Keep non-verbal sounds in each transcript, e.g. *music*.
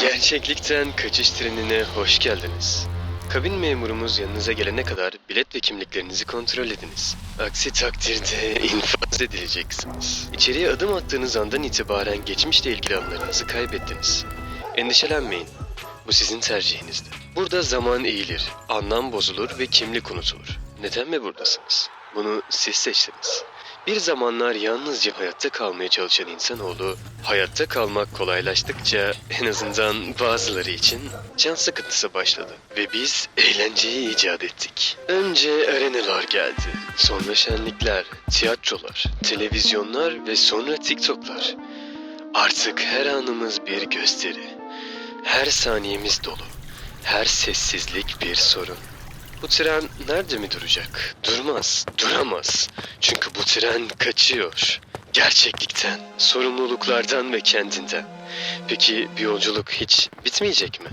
Gerçeklikten kaçış trenine hoş geldiniz. Kabin memurumuz yanınıza gelene kadar bilet ve kimliklerinizi kontrol ediniz. Aksi takdirde *laughs* infaz edileceksiniz. İçeriye adım attığınız andan itibaren geçmişle ilgili anılarınızı kaybettiniz. Endişelenmeyin. Bu sizin tercihinizdir. Burada zaman eğilir, anlam bozulur ve kimlik unutulur. Neden mi buradasınız? Bunu siz seçtiniz. Bir zamanlar yalnızca hayatta kalmaya çalışan insanoğlu, hayatta kalmak kolaylaştıkça en azından bazıları için can sıkıntısı başladı. Ve biz eğlenceyi icat ettik. Önce arenalar geldi, sonra şenlikler, tiyatrolar, televizyonlar ve sonra TikTok'lar. Artık her anımız bir gösteri. Her saniyemiz dolu. Her sessizlik bir sorun. Bu tren nerede mi duracak? Durmaz, duramaz. Çünkü bu tren kaçıyor. Gerçeklikten, sorumluluklardan ve kendinden. Peki bir yolculuk hiç bitmeyecek mi?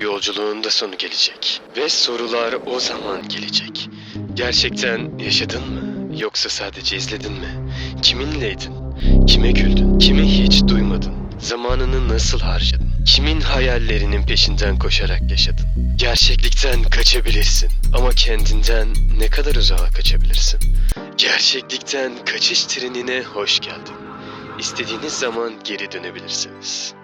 Bir yolculuğun da sonu gelecek. Ve sorular o zaman gelecek. Gerçekten yaşadın mı? Yoksa sadece izledin mi? Kiminleydin? Kime güldün? Kimi hiç duymadın? Zamanını nasıl harcadın? Kimin hayallerinin peşinden koşarak yaşadın? Gerçeklikten kaçabilirsin ama kendinden ne kadar uzağa kaçabilirsin? Gerçeklikten kaçış trenine hoş geldin. İstediğiniz zaman geri dönebilirsiniz.